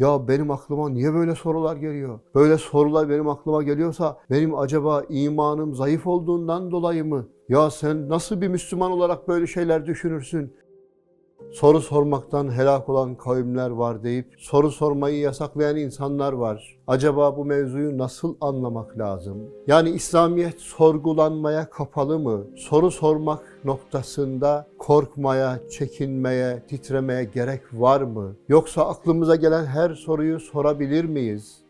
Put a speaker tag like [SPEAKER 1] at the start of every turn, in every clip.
[SPEAKER 1] Ya benim aklıma niye böyle sorular geliyor? Böyle sorular benim aklıma geliyorsa benim acaba imanım zayıf olduğundan dolayı mı? Ya sen nasıl bir Müslüman olarak böyle şeyler düşünürsün? Soru sormaktan helak olan kavimler var deyip soru sormayı yasaklayan insanlar var. Acaba bu mevzuyu nasıl anlamak lazım? Yani İslamiyet sorgulanmaya kapalı mı? Soru sormak noktasında korkmaya, çekinmeye, titremeye gerek var mı? Yoksa aklımıza gelen her soruyu sorabilir miyiz?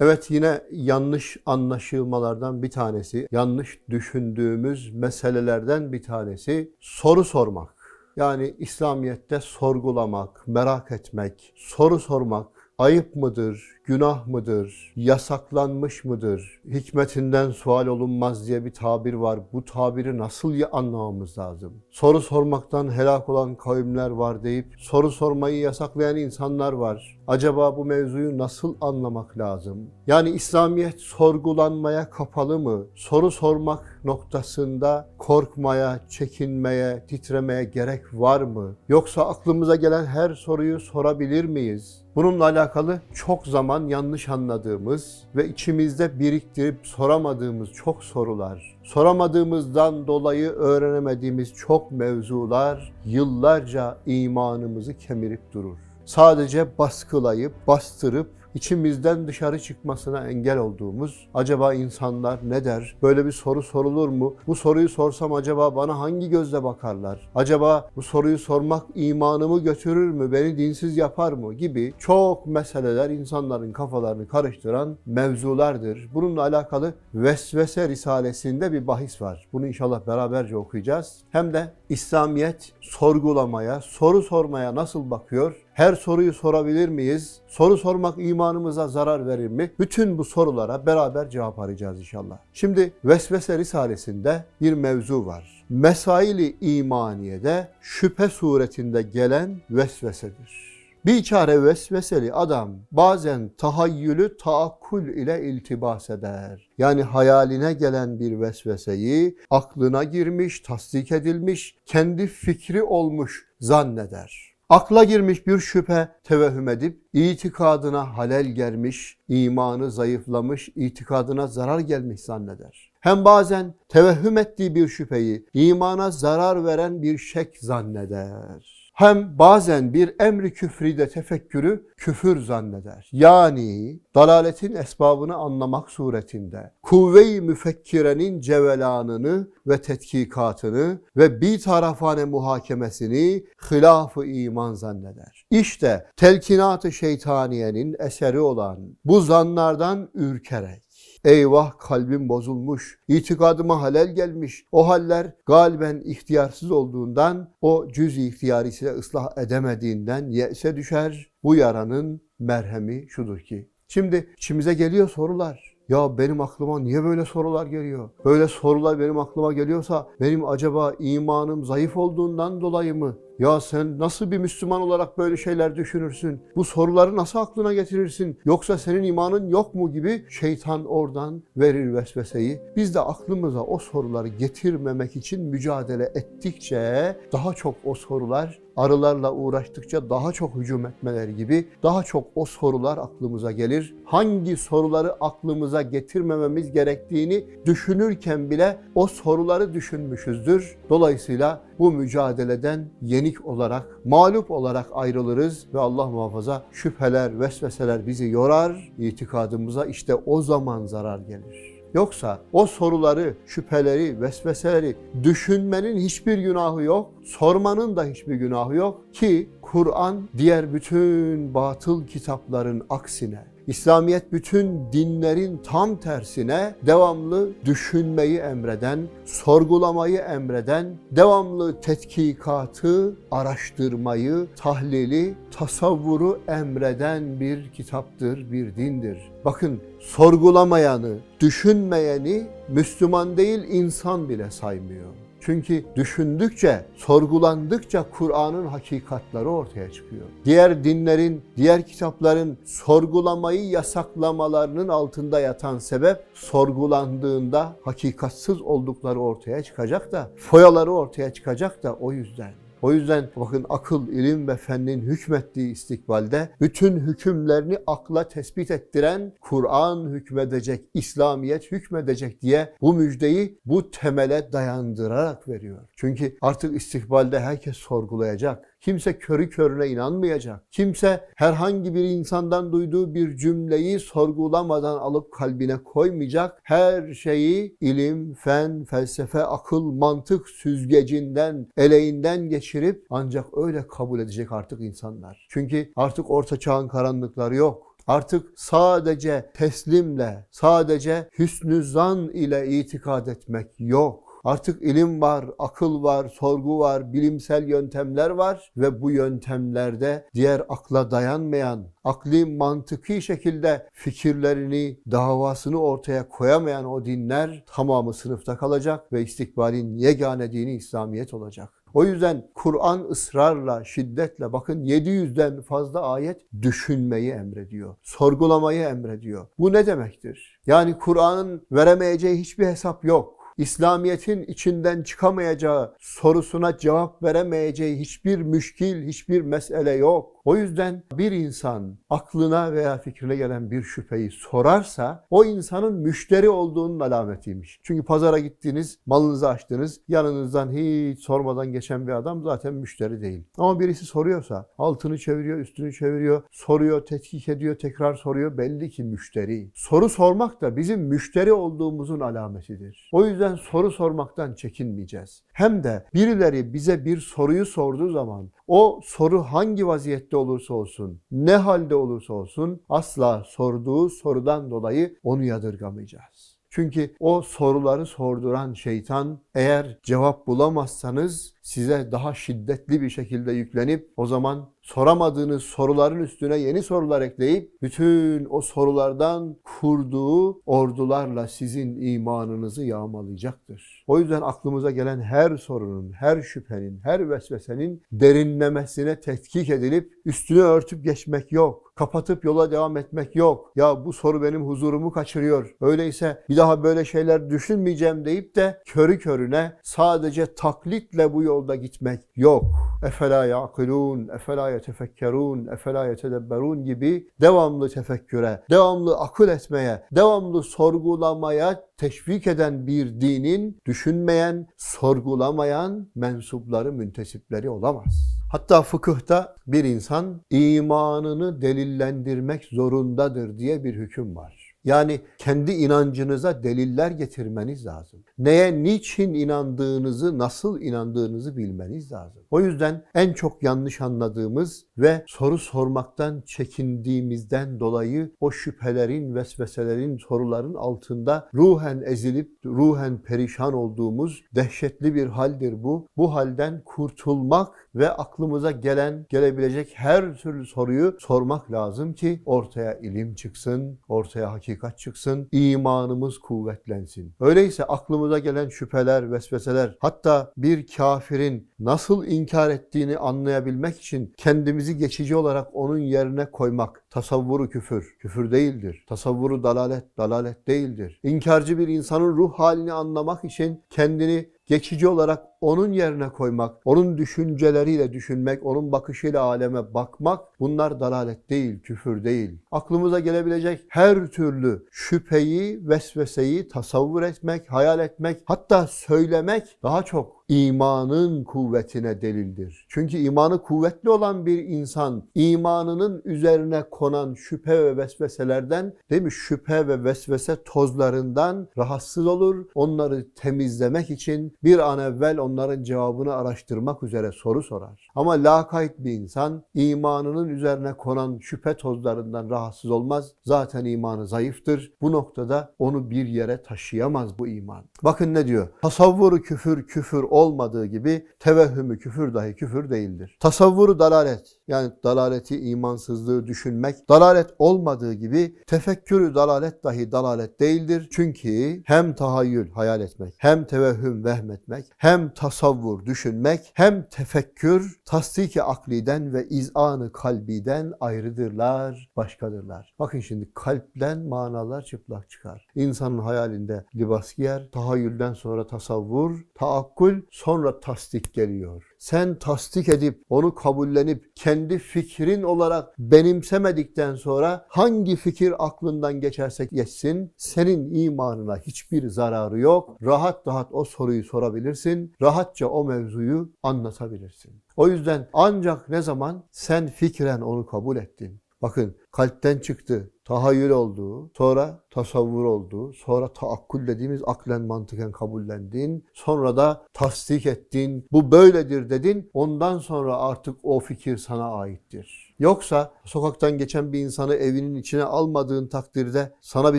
[SPEAKER 1] Evet yine yanlış anlaşılmalardan bir tanesi, yanlış düşündüğümüz meselelerden bir tanesi soru sormak. Yani İslamiyet'te sorgulamak, merak etmek, soru sormak ayıp mıdır, günah mıdır, yasaklanmış mıdır, hikmetinden sual olunmaz diye bir tabir var. Bu tabiri nasıl anlamamız lazım? Soru sormaktan helak olan kavimler var deyip soru sormayı yasaklayan insanlar var. Acaba bu mevzuyu nasıl anlamak lazım? Yani İslamiyet sorgulanmaya kapalı mı? Soru sormak noktasında korkmaya, çekinmeye, titremeye gerek var mı? Yoksa aklımıza gelen her soruyu sorabilir miyiz? Bununla alakalı çok zaman yanlış anladığımız ve içimizde biriktirip soramadığımız çok sorular, soramadığımızdan dolayı öğrenemediğimiz çok mevzular yıllarca imanımızı kemirip durur. Sadece baskılayıp, bastırıp içimizden dışarı çıkmasına engel olduğumuz acaba insanlar ne der? Böyle bir soru sorulur mu? Bu soruyu sorsam acaba bana hangi gözle bakarlar? Acaba bu soruyu sormak imanımı götürür mü? Beni dinsiz yapar mı? Gibi çok meseleler insanların kafalarını karıştıran mevzulardır. Bununla alakalı Vesvese Risalesi'nde bir bahis var. Bunu inşallah beraberce okuyacağız. Hem de İslamiyet sorgulamaya, soru sormaya nasıl bakıyor? Her soruyu sorabilir miyiz? Soru sormak imanımıza zarar verir mi? Bütün bu sorulara beraber cevap arayacağız inşallah. Şimdi Vesvese Risalesi'nde bir mevzu var. Mesaili imaniyede şüphe suretinde gelen vesvesedir. Bir çare vesveseli adam bazen tahayyülü taakkul ile iltibas eder. Yani hayaline gelen bir vesveseyi aklına girmiş, tasdik edilmiş, kendi fikri olmuş zanneder. Akla girmiş bir şüphe tevehüm edip itikadına halel gelmiş, imanı zayıflamış, itikadına zarar gelmiş zanneder. Hem bazen tevehüm ettiği bir şüpheyi imana zarar veren bir şek zanneder. Hem bazen bir emri küfride tefekkürü küfür zanneder. Yani dalaletin esbabını anlamak suretinde kuvve-i müfekkirenin cevelanını ve tetkikatını ve bir tarafane muhakemesini hilaf-ı iman zanneder. İşte telkinat-ı şeytaniyenin eseri olan bu zanlardan ürkerek Eyvah kalbim bozulmuş, itikadıma halel gelmiş. O haller galiben ihtiyarsız olduğundan, o cüz ihtiyarisiyle ıslah edemediğinden yese düşer. Bu yaranın merhemi şudur ki. Şimdi içimize geliyor sorular. Ya benim aklıma niye böyle sorular geliyor? Böyle sorular benim aklıma geliyorsa benim acaba imanım zayıf olduğundan dolayı mı? Ya sen nasıl bir Müslüman olarak böyle şeyler düşünürsün? Bu soruları nasıl aklına getirirsin? Yoksa senin imanın yok mu gibi şeytan oradan verir vesveseyi. Biz de aklımıza o soruları getirmemek için mücadele ettikçe daha çok o sorular arılarla uğraştıkça daha çok hücum etmeleri gibi daha çok o sorular aklımıza gelir. Hangi soruları aklımıza getirmememiz gerektiğini düşünürken bile o soruları düşünmüşüzdür. Dolayısıyla bu mücadeleden yenik olarak, mağlup olarak ayrılırız ve Allah muhafaza şüpheler, vesveseler bizi yorar, itikadımıza işte o zaman zarar gelir. Yoksa o soruları, şüpheleri, vesveseleri düşünmenin hiçbir günahı yok, sormanın da hiçbir günahı yok ki Kur'an diğer bütün batıl kitapların aksine İslamiyet bütün dinlerin tam tersine devamlı düşünmeyi emreden, sorgulamayı emreden, devamlı tetkikatı, araştırmayı, tahlili, tasavvuru emreden bir kitaptır, bir dindir. Bakın sorgulamayanı, düşünmeyeni Müslüman değil insan bile saymıyor. Çünkü düşündükçe, sorgulandıkça Kur'an'ın hakikatları ortaya çıkıyor. Diğer dinlerin, diğer kitapların sorgulamayı yasaklamalarının altında yatan sebep sorgulandığında hakikatsız oldukları ortaya çıkacak da, foyaları ortaya çıkacak da o yüzden. O yüzden bakın akıl, ilim ve fennin hükmettiği istikbalde bütün hükümlerini akla tespit ettiren Kur'an hükmedecek, İslamiyet hükmedecek diye bu müjdeyi bu temele dayandırarak veriyor. Çünkü artık istikbalde herkes sorgulayacak. Kimse körü körüne inanmayacak. Kimse herhangi bir insandan duyduğu bir cümleyi sorgulamadan alıp kalbine koymayacak. Her şeyi ilim, fen, felsefe, akıl, mantık süzgecinden, eleğinden geçirip ancak öyle kabul edecek artık insanlar. Çünkü artık orta çağın karanlıkları yok. Artık sadece teslimle, sadece hüsnü zan ile itikad etmek yok. Artık ilim var, akıl var, sorgu var, bilimsel yöntemler var ve bu yöntemlerde diğer akla dayanmayan, akli mantıki şekilde fikirlerini, davasını ortaya koyamayan o dinler tamamı sınıfta kalacak ve istikbalin yegane dini İslamiyet olacak. O yüzden Kur'an ısrarla, şiddetle bakın 700'den fazla ayet düşünmeyi emrediyor. Sorgulamayı emrediyor. Bu ne demektir? Yani Kur'an'ın veremeyeceği hiçbir hesap yok. İslamiyet'in içinden çıkamayacağı, sorusuna cevap veremeyeceği hiçbir müşkil, hiçbir mesele yok. O yüzden bir insan aklına veya fikrine gelen bir şüpheyi sorarsa o insanın müşteri olduğunun alametiymiş. Çünkü pazara gittiniz, malınızı açtınız, yanınızdan hiç sormadan geçen bir adam zaten müşteri değil. Ama birisi soruyorsa altını çeviriyor, üstünü çeviriyor, soruyor, tetkik ediyor, tekrar soruyor belli ki müşteri. Soru sormak da bizim müşteri olduğumuzun alametidir. O yüzden soru sormaktan çekinmeyeceğiz. Hem de birileri bize bir soruyu sorduğu zaman o soru hangi vaziyette olursa olsun, ne halde olursa olsun asla sorduğu sorudan dolayı onu yadırgamayacağız. Çünkü o soruları sorduran şeytan eğer cevap bulamazsanız size daha şiddetli bir şekilde yüklenip o zaman soramadığınız soruların üstüne yeni sorular ekleyip bütün o sorulardan kurduğu ordularla sizin imanınızı yağmalayacaktır. O yüzden aklımıza gelen her sorunun, her şüphenin, her vesvesenin derinlemesine tetkik edilip üstünü örtüp geçmek yok. Kapatıp yola devam etmek yok. Ya bu soru benim huzurumu kaçırıyor. Öyleyse bir daha böyle şeyler düşünmeyeceğim deyip de körü körüne sadece taklitle bu yolda gitmek yok. Efela yaqilun, efela yetefekkerun, efela yetedebberun gibi devamlı tefekküre, devamlı akıl etmeye, devamlı sorgulamaya teşvik eden bir dinin düşünmeyen, sorgulamayan mensupları, müntesipleri olamaz. Hatta fıkıhta bir insan imanını delillendirmek zorundadır diye bir hüküm var. Yani kendi inancınıza deliller getirmeniz lazım. Neye, niçin inandığınızı, nasıl inandığınızı bilmeniz lazım. O yüzden en çok yanlış anladığımız ve soru sormaktan çekindiğimizden dolayı o şüphelerin, vesveselerin, soruların altında ruhen ezilip, ruhen perişan olduğumuz dehşetli bir haldir bu. Bu halden kurtulmak ve aklımıza gelen, gelebilecek her türlü soruyu sormak lazım ki ortaya ilim çıksın, ortaya hakikat çıksın, imanımız kuvvetlensin. Öyleyse aklımıza gelen şüpheler, vesveseler, hatta bir kafirin nasıl inkar ettiğini anlayabilmek için kendimizi geçici olarak onun yerine koymak, tasavvuru küfür, küfür değildir. Tasavvuru dalalet, dalalet değildir. İnkarcı bir insanın ruh halini anlamak için kendini geçici olarak onun yerine koymak, onun düşünceleriyle düşünmek, onun bakışıyla aleme bakmak bunlar dalalet değil, küfür değil. Aklımıza gelebilecek her türlü şüpheyi, vesveseyi tasavvur etmek, hayal etmek, hatta söylemek daha çok imanın kuvvetine delildir. Çünkü imanı kuvvetli olan bir insan imanının üzerine konan şüphe ve vesveselerden değil mi? Şüphe ve vesvese tozlarından rahatsız olur. Onları temizlemek için bir an evvel onların cevabını araştırmak üzere soru sorar. Ama lakayt bir insan imanının üzerine konan şüphe tozlarından rahatsız olmaz. Zaten imanı zayıftır. Bu noktada onu bir yere taşıyamaz bu iman. Bakın ne diyor? Tasavvuru küfür küfür olmadığı gibi tevehhümü küfür dahi küfür değildir. Tasavvuru dalalet yani dalaleti, imansızlığı düşünmek dalalet olmadığı gibi tefekkürü dalalet dahi dalalet değildir. Çünkü hem tahayyül hayal etmek, hem tevehhüm vehmetmek, hem tasavvur düşünmek, hem tefekkür tasdiki akliden ve izanı kalbiden ayrıdırlar, başkadırlar. Bakın şimdi kalpten manalar çıplak çıkar. İnsanın hayalinde libas giyer, tahayyülden sonra tasavvur, taakkul, sonra tasdik geliyor. Sen tasdik edip onu kabullenip kendi fikrin olarak benimsemedikten sonra hangi fikir aklından geçerse geçsin senin imanına hiçbir zararı yok. Rahat rahat o soruyu sorabilirsin. Rahatça o mevzuyu anlatabilirsin. O yüzden ancak ne zaman sen fikren onu kabul ettin. Bakın kalpten çıktı, tahayyül olduğu, sonra tasavvur olduğu, sonra taakkul dediğimiz aklen mantıken kabullendin, sonra da tasdik ettin, bu böyledir dedin, ondan sonra artık o fikir sana aittir. Yoksa sokaktan geçen bir insanı evinin içine almadığın takdirde sana bir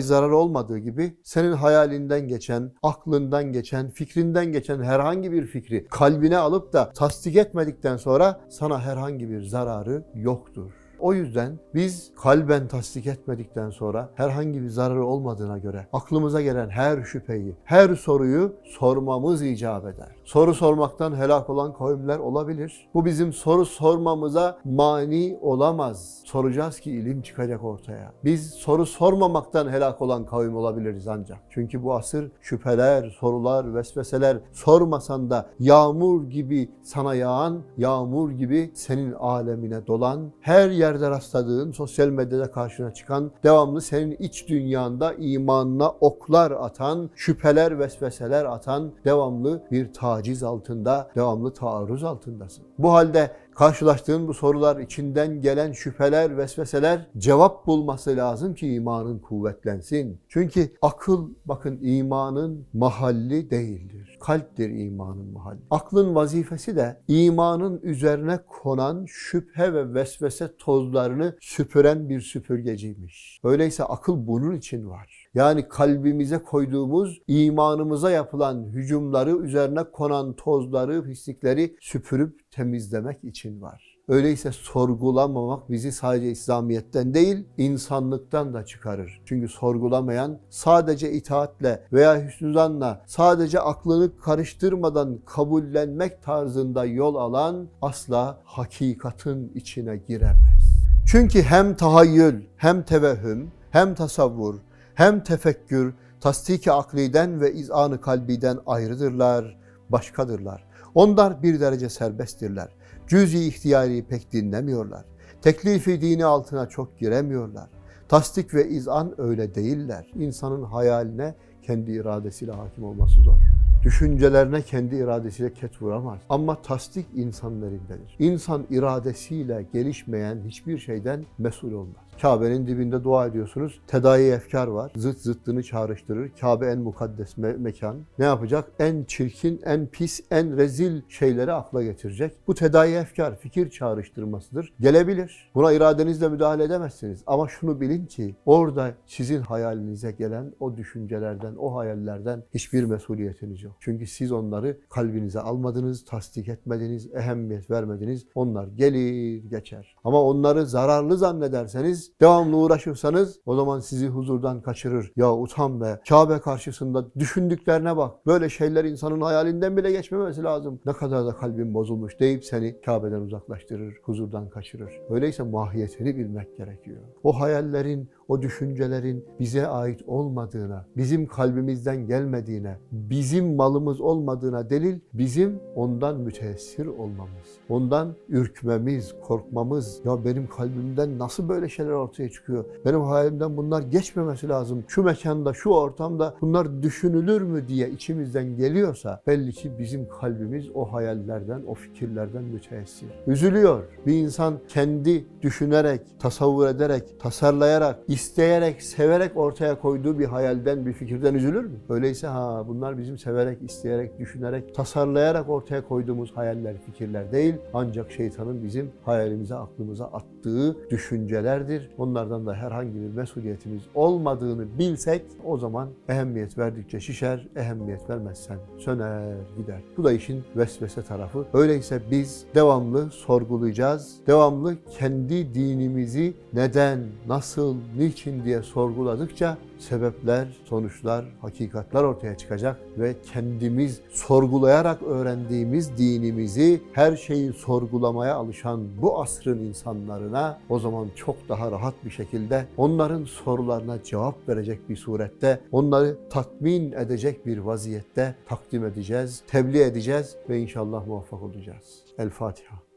[SPEAKER 1] zarar olmadığı gibi senin hayalinden geçen, aklından geçen, fikrinden geçen herhangi bir fikri kalbine alıp da tasdik etmedikten sonra sana herhangi bir zararı yoktur. O yüzden biz kalben tasdik etmedikten sonra herhangi bir zararı olmadığına göre aklımıza gelen her şüpheyi, her soruyu sormamız icap eder. Soru sormaktan helak olan kavimler olabilir. Bu bizim soru sormamıza mani olamaz. Soracağız ki ilim çıkacak ortaya. Biz soru sormamaktan helak olan kavim olabiliriz ancak. Çünkü bu asır şüpheler, sorular, vesveseler sormasan da yağmur gibi sana yağan, yağmur gibi senin alemine dolan, her yer yerde rastladığın, sosyal medyada karşına çıkan, devamlı senin iç dünyanda imanına oklar atan, şüpheler, vesveseler atan, devamlı bir taciz altında, devamlı taarruz altındasın. Bu halde karşılaştığın bu sorular, içinden gelen şüpheler, vesveseler cevap bulması lazım ki imanın kuvvetlensin. Çünkü akıl bakın imanın mahalli değildir. Kalptir imanın mahalli. Aklın vazifesi de imanın üzerine konan şüphe ve vesvese tozlarını süpüren bir süpürgeciymiş. Öyleyse akıl bunun için var. Yani kalbimize koyduğumuz, imanımıza yapılan hücumları, üzerine konan tozları, pislikleri süpürüp temizlemek için var. Öyleyse sorgulamamak bizi sadece İslamiyet'ten değil, insanlıktan da çıkarır. Çünkü sorgulamayan sadece itaatle veya hüsnüzanla, sadece aklını karıştırmadan kabullenmek tarzında yol alan asla hakikatin içine giremez. Çünkü hem tahayyül, hem tevehhüm, hem tasavvur, hem tefekkür, tasdiki akliden ve izanı kalbiden ayrıdırlar, başkadırlar. Onlar bir derece serbesttirler. Cüz-i ihtiyari pek dinlemiyorlar. Teklifi dini altına çok giremiyorlar. Tasdik ve izan öyle değiller. İnsanın hayaline kendi iradesiyle hakim olması zor. Düşüncelerine kendi iradesiyle ket vuramaz. Ama tasdik insanın elindedir. İnsan iradesiyle gelişmeyen hiçbir şeyden mesul olmaz. Kabe'nin dibinde dua ediyorsunuz. Tedayi efkar var. Zıt zıttını çağrıştırır. Kabe en mukaddes me- mekan. Ne yapacak? En çirkin, en pis, en rezil şeyleri akla getirecek. Bu tedayi efkar, fikir çağrıştırmasıdır. Gelebilir. Buna iradenizle müdahale edemezsiniz. Ama şunu bilin ki orada sizin hayalinize gelen o düşüncelerden, o hayallerden hiçbir mesuliyetiniz yok. Çünkü siz onları kalbinize almadınız, tasdik etmediniz, ehemmiyet vermediniz. Onlar gelir geçer. Ama onları zararlı zannederseniz, devamlı uğraşırsanız o zaman sizi huzurdan kaçırır. Ya utan be, Kabe karşısında düşündüklerine bak. Böyle şeyler insanın hayalinden bile geçmemesi lazım. Ne kadar da kalbin bozulmuş deyip seni Kabe'den uzaklaştırır, huzurdan kaçırır. Öyleyse mahiyetini bilmek gerekiyor. O hayallerin, o düşüncelerin bize ait olmadığına, bizim kalbimizden gelmediğine, bizim malımız olmadığına delil bizim ondan müteessir olmamız. Ondan ürkmemiz, korkmamız. Ya benim kalbimden nasıl böyle şeyler ortaya çıkıyor? Benim hayalimden bunlar geçmemesi lazım. Şu mekanda, şu ortamda bunlar düşünülür mü diye içimizden geliyorsa belli ki bizim kalbimiz o hayallerden, o fikirlerden müteessir. Üzülüyor. Bir insan kendi düşünerek, tasavvur ederek, tasarlayarak, isteyerek, severek ortaya koyduğu bir hayalden, bir fikirden üzülür mü? Öyleyse ha bunlar bizim severek, isteyerek, düşünerek, tasarlayarak ortaya koyduğumuz hayaller, fikirler değil. Ancak şeytanın bizim hayalimize, aklımıza attığı düşüncelerdir. Onlardan da herhangi bir mesuliyetimiz olmadığını bilsek o zaman ehemmiyet verdikçe şişer, ehemmiyet vermezsen söner gider. Bu da işin vesvese tarafı. Öyleyse biz devamlı sorgulayacağız. Devamlı kendi dinimizi neden, nasıl, niçin diye sorguladıkça sebepler, sonuçlar, hakikatler ortaya çıkacak ve kendimiz sorgulayarak öğrendiğimiz dinimizi her şeyi sorgulamaya alışan bu asrın insanlarına o zaman çok daha rahat bir şekilde onların sorularına cevap verecek bir surette, onları tatmin edecek bir vaziyette takdim edeceğiz, tebliğ edeceğiz ve inşallah muvaffak olacağız. El Fatiha.